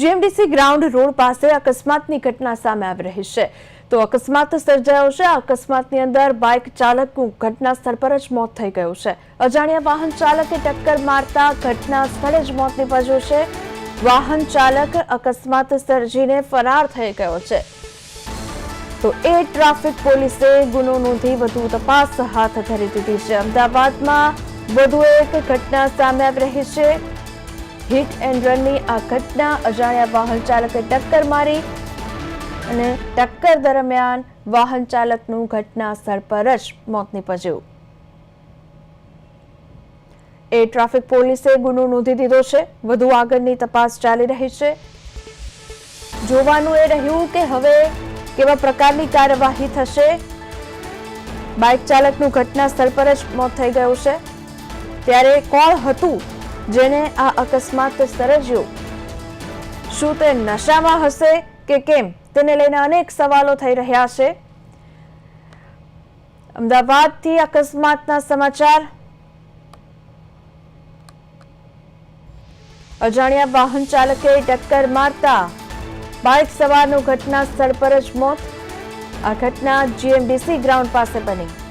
GMDC ground road પાસે અકસ્માતની ઘટના સામે આવી રહી છે. તો અકસ્માત સર્જાયો છે. આ અકસ્માતની અંદર બાઇક ચાલકનું ઘટના સ્થળ પર જ મોત થઈ ગયું છે. અજાણ્યા વાહન ચાલકે ટક્કર મારતા ઘટના સ્થળે જ મોત નીપજ્યું છે. વાહન ચાલક અકસ્માત સર્જીને ફરાર થઈ ગયો છે. તો એ ટ્રાફિક પોલીસે ગુનો નોંધી વધુ તપાસ હાથ ધરી દીધી છે. અમદાવાદમાં વધુ એક ઘટના સામે આવી રહી છે. હિટ એન્ડ રનની આ ઘટના અજાણ્યા વાહન ચાલકે ટક્કર મારી અને ટક્કર દરમિયાન વાહન ચાલકનું ઘટના સ્થળ પર જ મોત નીપજ્યું. એ ટ્રાફિક પોલીસે ગુનો નોંધી દીધો છે. વધુ આગળની તપાસ ચાલી રહી છે. જોવાનું એ રહ્યું કે હવે કેવા પ્રકારની કાર્યવાહી થશે? બાઇક ચાલકનું ઘટના સ્થળ પર જ મોત થઈ ગયું છે. ત્યારે કોણ હતું જેને આ અકસ્માત સર્જ્યો. શું તે નશામાં હશે કે કેમ? તેને લઈને અનેક સવાલો થઈ રહ્યા છે. અમદાવાદથી અકસ્માતના સમાચાર. અજાણ્યા વાહન ચાલકે ટક્કર મારતા બાઇક સવારનું ઘટના સ્થળ પર જ મોત. આ ઘટના જીએમડીસી ગ્રાઉન્ડ પાસે બની.